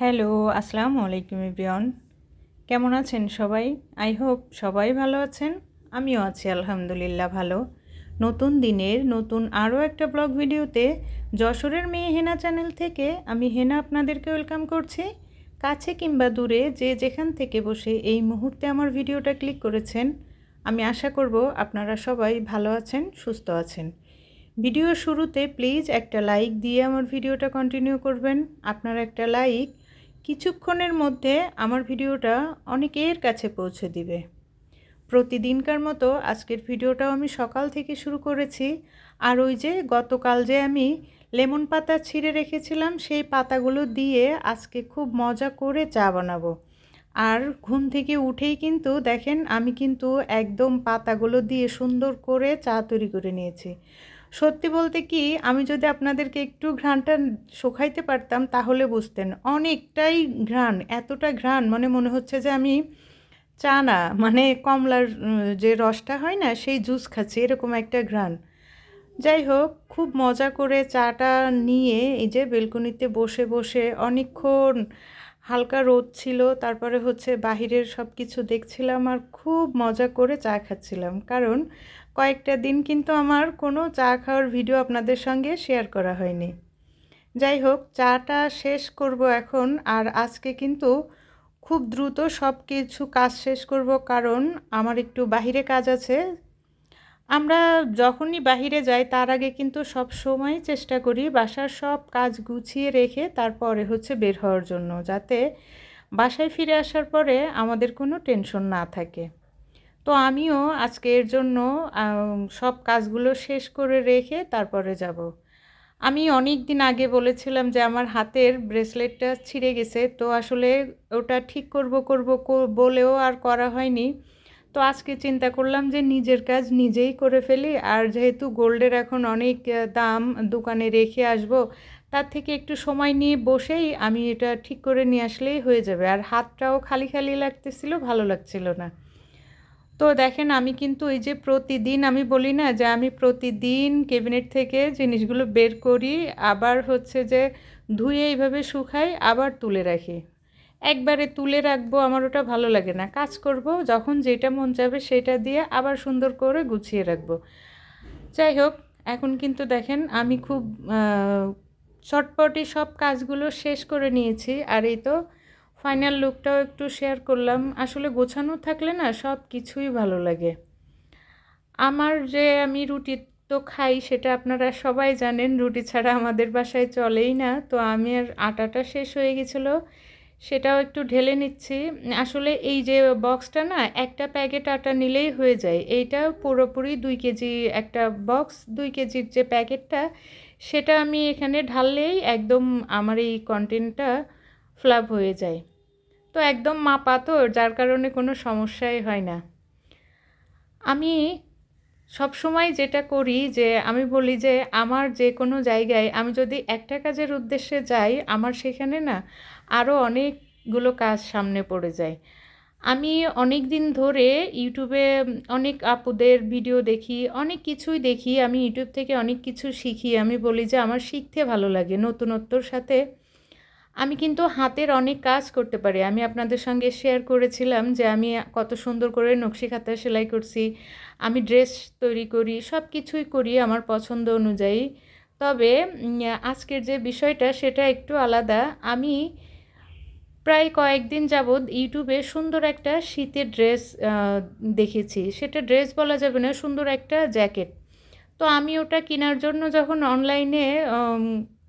Hello, আসসালামু আলাইকুম ইব্রিয়ন কেমন আছেন সবাই? আই হোপ সবাই ভালো আছেন। আমিও আছি আলহামদুলিল্লাহ ভালো। নতুন দিনের নতুন আরও একটা ব্লগ ভিডিওতে যশোরের মেয়ে হেনা চ্যানেল থেকে আমি হেনা আপনাদেরকে ওয়েলকাম করছি। কাছে কিংবা দূরে যে যেখান থেকে বসে এই মুহূর্তে আমার ভিডিওটা ক্লিক করেছেন, আমি আশা করব আপনারা সবাই ভালো আছেন, সুস্থ আছেন। ভিডিও শুরুতে প্লিজ একটা লাইক দিয়ে আমার ভিডিওটা কন্টিনিউ করবেন। আপনার একটা লাইক কিছুক্ষণের মধ্যে আমার ভিডিওটা অনেকের কাছে পৌঁছে দিবে। প্রতিদিনকার মতো আজকের ভিডিওটাও আমি সকাল থেকে শুরু করেছি। আর ওই যে গতকাল যে আমি লেমন পাতা ছিঁড়ে রেখেছিলাম, সেই পাতাগুলো দিয়ে আজকে খুব মজা করে চা বানাবো। আর ঘুম থেকে উঠেই কিন্তু দেখেন, আমি কিন্তু একদম পাতাগুলো দিয়ে সুন্দর করে চা তৈরি করে নিয়েছি। সত্যি বলতে কি, আমি যদি আপনাদেরকে একটু ঘ্রাণটা শুকাইতে পারতাম, তাহলে বুঝতেন অনেকটাই ঘ্রাণ, এতটা ঘ্রাণ মানে মনে হচ্ছে যে আমি চা না মানে কমলার যে রসটা হয় না, সেই জুস খাচ্ছি, এরকম একটা ঘ্রাণ। যাই হোক, খুব মজা করে চাটা নিয়ে এই যে বেলকনিতে বসে বসে অনেকক্ষণ হালকা রোদ ছিল, তারপরে হচ্ছে বাহিরের সব কিছু দেখছিলাম আর খুব মজা করে চা খাচ্ছিলাম। কারণ কয়েকটা দিন কিন্তু আমার কোনো চা খাওয়ার ভিডিও আপনাদের সঙ্গে শেয়ার করা হয়নি। যাই হোক, চাটা শেষ করব এখন, আর আজকে কিন্তু খুব দ্রুত সব কিছু কাজ শেষ করব কারণ আমার একটু বাহিরে কাজ আছে। আমরা যখনই বাহিরে যাই, তার আগে কিন্তু সব সময় চেষ্টা করি বাসার সব কাজ গুছিয়ে রেখে তারপরে হচ্ছে বের হওয়ার জন্য, যাতে বাসায় ফিরে আসার পরে আমাদের কোনো টেনশন না থাকে। তো আমিও আজকে এর জন্য সব কাজগুলো শেষ করে রেখে তারপরে যাব। আমি অনেক দিন আগে বলেছিলাম যে আমার হাতের ব্রেসলেটটা ছিঁড়ে গেছে, তো আসলে ওটা ঠিক করব করব বলেও আর করা হয়নি। তো আজকে চিন্তা করলাম যে নিজের কাজ নিজেই করে ফেলি, আর যেহেতু গোল্ডের এখন অনেক দাম দোকানে রেখে আসব, তার থেকে একটু সময় নিয়ে বসেই আমি এটা ঠিক করে নিয়ে আসলেই হয়ে যাবে। আর হাতটাও খালি খালি লাগতেছিল, ভালো লাগছিল না। তো দেখেন আমি কিন্তু এই যে প্রতিদিন আমি বলি না যে আমি প্রতিদিন ক্যাবিনেট থেকে জিনিসগুলো বের করি, আবার হচ্ছে যে ধুয়ে এইভাবে শুকাই, আবার তুলে রাখি। একবারে তুলে রাখব আমার ওটা ভালো লাগে না। কাজ করব, যখন যেটা মন যাবে সেটা দিয়ে আবার সুন্দর করে গুছিয়ে রাখব। যাই হোক, এখন কিন্তু দেখেন আমি খুব চটপটি সব কাজগুলো শেষ করে নিয়েছি। আর এই তো ফাইনাল লুকটাও একটু শেয়ার করলাম। আসলে গোছানো থাকলে না সব কিছুই ভালো লাগে। আমার যে আমি রুটি তো খাই সেটা আপনারা সবাই জানেন, রুটি ছাড়া আমাদের বাসায় চলেই না। তো আমি আর আটাটা শেষ হয়ে গেছিল, সেটাও একটু ঢেলে নিচ্ছি। আসলে এই যে বক্সটা না, একটা প্যাকেট আটা নিলেই হয়ে যায়। এইটা পুরোপুরি দুই কেজি, একটা বক্স দুই কেজির যে প্যাকেটটা, সেটা আমি এখানে ঢাললেই একদম আমার এই কন্টেন্টটা ফ্লাপ হয়ে যায়। তো একদম মাপা তো যার কারণে কোনো সমস্যাই হয় না। আমি সব সময় যেটা করি যে, আমি বলি যে, আমার যে কোনো জায়গায় আমি যদি একটা কাজের উদ্দেশ্যে যাই, আমার সেখানে না আরও অনেকগুলো কাজ সামনে পড়ে যায়। আমি অনেক দিন ধরে ইউটিউবে অনেক আপুদের ভিডিও দেখি, অনেক কিছুই দেখি, আমি ইউটিউব থেকে অনেক কিছু শিখি। আমি বলি যে, আমার শিখতে ভালো লাগে নতুনত্বর সাথে। আমি কিন্তু হাতের অনেক কাজ করতে পারি। আমি আপনাদের সঙ্গে শেয়ার করেছিলাম যে আমি কত সুন্দর করে নকশি খাতা সেলাই করছি, আমি ড্রেস তৈরি করি সব কিছুই করি আমার পছন্দ অনুযায়ী। তবে আজকের যে বিষয়টা সেটা একটু আলাদা। আমি প্রায় কয়েকদিন যাবৎ ইউটিউবে সুন্দর একটা শীতের ড্রেস দেখেছি। সেটা ড্রেস বলা যাবে না, সুন্দর একটা জ্যাকেট তো আমি ওটা কেনার জন্য যখন অনলাইনে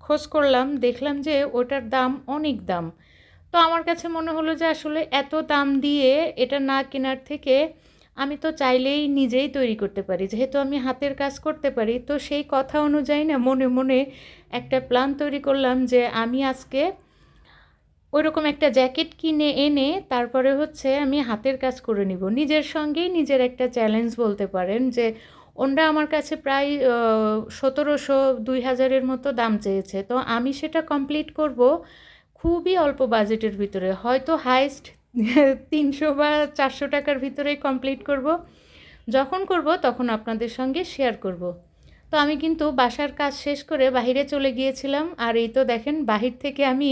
খোঁজ করলাম, দেখলাম যে ওটার দাম অনেক দাম। তো আমার কাছে মনে হলো যে আসলে এত দাম দিয়ে এটা না কেনার থেকে আমি তো চাইলেই নিজেই তৈরি করতে পারি। যেহেতু আমি হাতের কাজ করতে পারি, তো সেই কথা অনুযায়ী না মনে মনে একটা প্ল্যান তৈরি করলাম যে আমি আজকে ওই রকম একটা জ্যাকেট কিনে এনে তারপরে হচ্ছে আমি হাতের কাজ করে নিব। নিজের সঙ্গেই নিজের একটা চ্যালেঞ্জ বলতে পারেন যে ওনরা আমার কাছে প্রায় সতেরোশো, দুই হাজারের মতো দাম চেয়েছে। তো আমি সেটা কমপ্লিট করব খুবই অল্প বাজেটের ভিতরে। হয়তো হাইস্ট তিনশো বা চারশো টাকার ভিতরেই কমপ্লিট করব। যখন করব তখন আপনাদের সঙ্গে শেয়ার করব। তো আমি কিন্তু বাসার কাজ শেষ করে বাহিরে চলে গিয়েছিলাম। আর এই তো দেখেন, বাহির থেকে আমি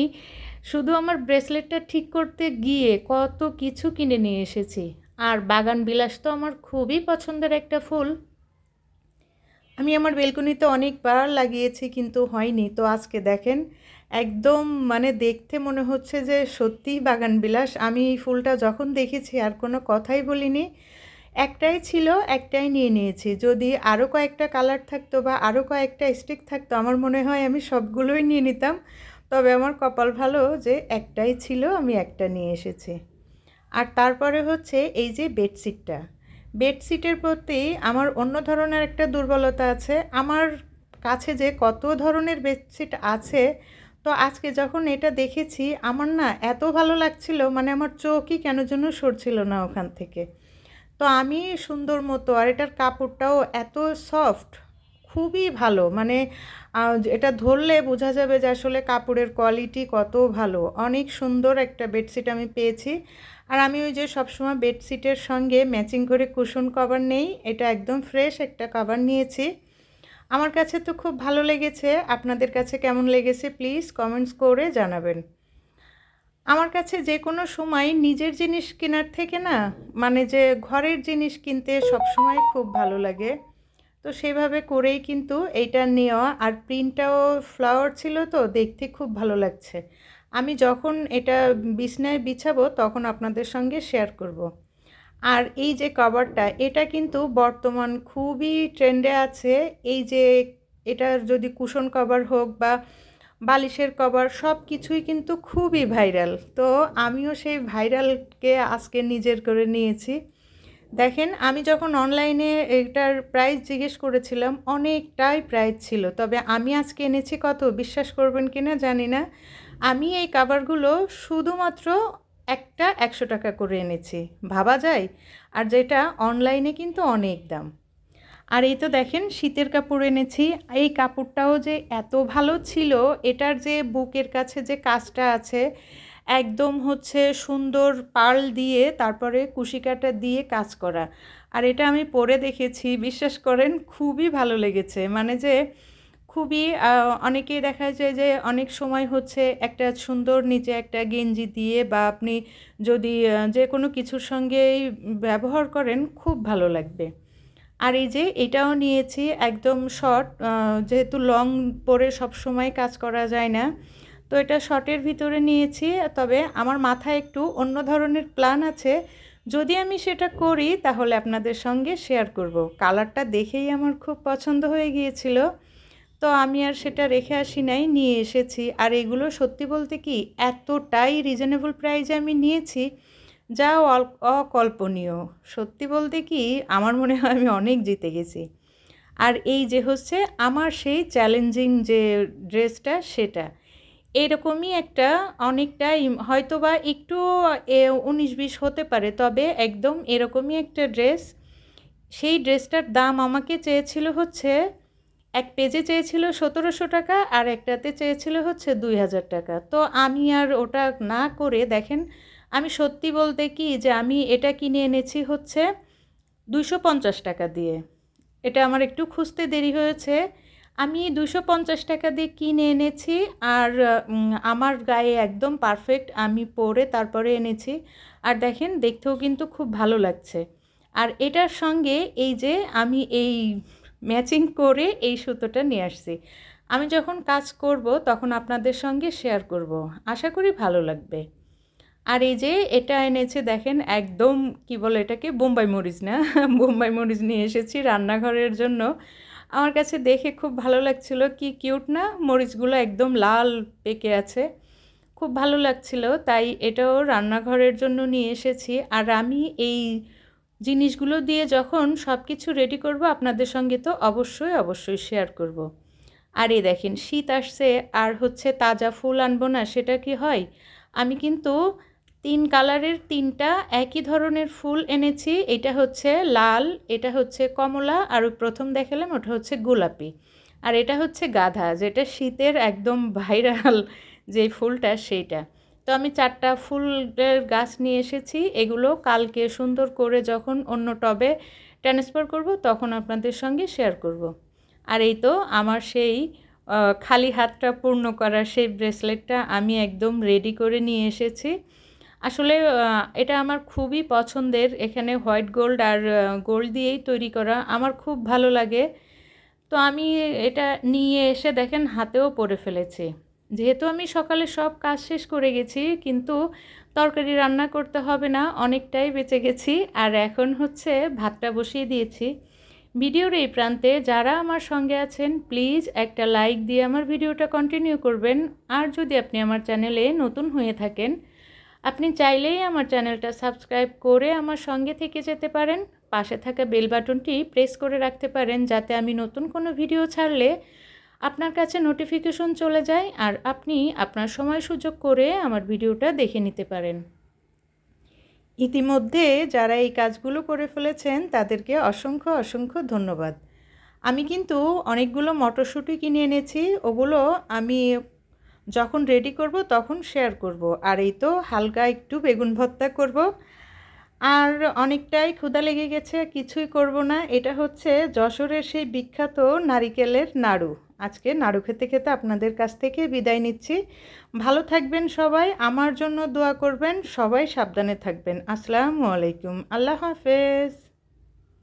শুধু আমার ব্রেসলেটটা ঠিক করতে গিয়ে কত কিছু কিনে নিয়ে এসেছি। আর বাগান বিলাস তো আমার খুবই পছন্দের একটা ফুল। আমি আমার বেলকনিতে অনেকবার লাগিয়েছি, কিন্তু হয়নি। তো আজকে দেখেন, একদম মানে দেখতে মনে হচ্ছে যে সত্যিই বাগান বিলাস আমি এই ফুলটা যখন দেখেছি, আর কোনো কথাই বলিনি, একটাই ছিল, একটাই নিয়ে নিয়েছি। যদি আরও কয়েকটা কালার থাকতো বা আরও কয়েকটা স্টিক থাকতো, আমার মনে হয় আমি সবগুলোই নিয়ে নিতাম। তবে আমার কপাল ভালো যে একটাই ছিল, আমি একটা নিয়ে এসেছি। আর তারপরে হচ্ছে এই যে বেডশিটটা। বেডশিটের প্রতি আমার অন্য ধরনের একটা দুর্বলতা আছে। আমার কাছে যে কত ধরনের বেডশিট আছে, তো আজকে যখন এটা দেখেছি, আমার না এত ভালো লাগছিল মানে আমার চোখই কেন যেন সরছিল না ওখান থেকে। তো আমি সুন্দর মতো, আর এটার কাপড়টাও এত সফট, খুবই ভালো মানে এটা ধরলে বোঝা যাবে যে আসলে কাপড়ের কোয়ালিটি কত ভালো। অনেক সুন্দর একটা বেডশিট আমি পেয়েছি। আর আমি ওই যে সবসময় বেডশিটের সঙ্গে ম্যাচিং করে কুশন কভার নেই, এটা একদম ফ্রেশ একটা কভার নিয়েছি। আমার কাছে তো খুব ভালো লেগেছে। আপনাদের কাছে কেমন লেগেছে প্লিজ কমেন্টস করে জানাবেন। আমার কাছে যে কোনো সময় নিজের জিনিস কেনার থেকে না মানে যে ঘরের জিনিস কিনতে সবসময় খুব ভালো লাগে। তো সেভাবে করেই কিন্তু এইটা নেওয়া আর প্রিন্টটাও ফ্লাওয়ার ছিল তো, দেখতে খুব ভালো লাগছে। আমি যখন এটা বিছনায় বিছাবো তখন আপনাদের সঙ্গে শেয়ার করব। আর এই যে কভারটা এটা কিন্তু বর্তমান খুবই ট্রেন্ডে আছে। এই যে এটার যদি কুশন কভার হোক বা বালিশের কভার সব কিছুই কিন্তু খুবই ভাইরাল তো আমিও সেই ভাইরালকে আজকে নিজের করে নিয়েছি। দেখেন, আমি যখন অনলাইনে এটার প্রাইস জিজ্ঞেস করেছিলাম, অনেকটাই প্রাইস ছিল। তবে আমি আজকে এনেছি কত? বিশ্বাস করবেন কি না জানি না। আমি এই কাভারগুলো শুধুমাত্র একটা একশো টাকা করে এনেছি। ভাবা যায়? আর যেটা অনলাইনে কিন্তু অনেক দাম। আর এই তো দেখেন, শীতের কাপড় এনেছি। এই কাপড়টাও যে এত ভালো ছিল, এটার যে বুকের কাছে যে কাজটা আছে একদম হচ্ছে সুন্দর পার্ল দিয়ে তারপরে কুশিকাটা দিয়ে কাজ করা। আর এটা আমি পরে দেখেছি, বিশ্বাস করেন, খুবই ভালো লেগেছে। মানে যে খুবই অনেকেই দেখা যায় যে অনেক সময় হচ্ছে একটা সুন্দর নিচে একটা গেঞ্জি দিয়ে বা আপনি যদি যে কোনো কিছুর সঙ্গেই ব্যবহার করেন, খুব ভালো লাগবে। আর এই যে এটাও নিয়েছি একদম শর্ট যেহেতু লং পরে সব সময় কাজ করা যায় না তো এটা শর্টের ভিতরে নিয়েছি, তবে আমার মাথায় একটু অন্য ধরনের প্ল্যান আছে। যদি আমি সেটা করি, তাহলে আপনাদের সঙ্গে শেয়ার করব। কালারটা দেখেই আমার খুব পছন্দ হয়ে গিয়েছিল। তো আমি আর সেটা রেখে আসি নাই, নিয়ে এসেছি। আর এগুলো সত্যি বলতে কি, এতটাই রিজনেবল প্রাইজে আমি নিয়েছি, যা অকল্পনীয়। সত্যি বলতে কি, আমার মনে হয় আমি অনেক জিতে গেছি। আর এই যে হচ্ছে, আমার সেই চ্যালেঞ্জিং যে ড্রেসটা সেটা। এরকমই একটা অনেকটাই হয়তো বা একটু উনিশ বিশ হতে পারে, তবে একদম এরকমই একটা ড্রেস। সেই ড্রেসটার দাম আমাকে চেয়েছিল হচ্ছে, এক পেজে চেয়েছিল সতেরোশো টাকা, আর একটাতে চেয়েছিল হচ্ছে দুই হাজার টাকা। তো আমি আর ওটা না করে, দেখেন, আমি সত্যি বলতে কি যে আমি এটা কিনে এনেছি হচ্ছে দুশো পঞ্চাশ টাকা দিয়ে। এটা আমার একটু খুঁজতে দেরি হয়েছে। আমি দুশো পঞ্চাশ টাকা দিয়ে কিনে এনেছি আর আমার গায়ে একদম পারফেক্ট আমি পরে তারপরে এনেছি। আর দেখেন, দেখতেও কিন্তু খুব ভালো লাগছে। আর এটার সঙ্গে এই যে আমি এই ম্যাচিং করে এই সুতোটা নিয়ে আসছি। আমি যখন কাজ করব, তখন আপনাদের সঙ্গে শেয়ার করব। আশা করি ভালো লাগবে। আর এই যে এটা এনেছে, দেখেন, একদম কি বলে এটাকে, বোম্বাই মরিচ না? বোম্বাই মরিচ নিয়ে এসেছি রান্নাঘরের জন্য। আমার কাছে দেখে খুব ভালো লাগছিল কি কিউট না, মরিচগুলো একদম লাল পেকে আছে। খুব ভালো লাগছিল, তাই এটাও রান্নাঘরের জন্য নিয়ে এসেছি। আর আমি এই জিনিসগুলো দিয়ে যখন সব কিছু রেডি করব, আপনাদের সঙ্গে তো অবশ্যই অবশ্যই শেয়ার করব। আর এই দেখেন, শীত আসছে, আর হচ্ছে তাজা ফুল আনব না, সেটা কি হয়? আমি কিন্তু তিন কালারের তিনটা একই ধরনের ফুল এনেছি। এটা হচ্ছে লাল, এটা হচ্ছে কমলা আর প্রথম দেখালাম ওটা হচ্ছে গোলাপি। আর এটা হচ্ছে গাধা, যেটা শীতের একদম ভাইরাল যে ফুলটা সেইটা। তো আমি চারটা ফুলের গাছ নিয়ে এসেছি, এগুলো কালকে সুন্দর করে যখন অন্য টবে ট্রান্সফার করব, তখন আপনাদের সঙ্গে শেয়ার করব। আর এই তো আমার সেই খালি হাতটা পূর্ণ করার সেই ব্রেসলেটটা আমি একদম রেডি করে নিয়ে এসেছি। আসলে এটা আমার খুবই পছন্দের। এখানে হোয়াইট গোল্ড আর গোল্ড দিয়েই তৈরি করা আমার খুব ভালো লাগে। তো আমি এটা নিয়ে এসে দেখেন হাতেও পরে ফেলেছি। যেহেতু আমি সকালে সব কাজ শেষ করে গেছি, কিন্তু তরকারি রান্না করতে হবে না, অনেকটাই বেঁচে গেছি। আর এখন হচ্ছে ভাতটা বসিয়ে দিয়েছি। ভিডিওর এই প্রান্তে যারা আমার সঙ্গে আছেন, প্লিজ একটা লাইক দিয়ে আমার ভিডিওটা কন্টিনিউ করবেন। আর যদি আপনি আমার চ্যানেলে নতুন হয়ে থাকেন আপনি চাইলেই আমার চ্যানেলটা সাবস্ক্রাইব করে আমার সঙ্গে থেকে যেতে পারেন। পাশে থাকা বেল বাটনটি প্রেস করে রাখতে পারেন যাতে আমি নতুন কোনো ভিডিও ছাড়লে আপনার কাছে নোটিফিকেশন চলে যায় আর আপনি আপনার সময় সুযোগ করে আমার ভিডিওটা দেখে নিতে পারেন। ইতিমধ্যে যারা এই কাজগুলো করে ফেলেছেন তাদেরকে অসংখ্য অসংখ্য ধন্যবাদ। আমি কিন্তু অনেকগুলো মটরশুঁটি কিনে এনেছি, ওগুলো আমি যখন রেডি করব, তখন শেয়ার করব। আর এই তো হালকা একটু বেগুন ভর্তা করব। আর অনেকটাই ক্ষুদা লেগে গেছে, কিছুই করব না। এটা হচ্ছে যশোরের সেই বিখ্যাত নারিকেলের নাড়ু। আজকে নাড়ু খেতে খেতে আপনাদের কাছ থেকে বিদায় নিচ্ছি। ভালো থাকবেন সবাই, আমার জন্য দোয়া করবেন, সবাই সাবধানে থাকবেন। আসসালামু আলাইকুম। আল্লাহ হাফেজ।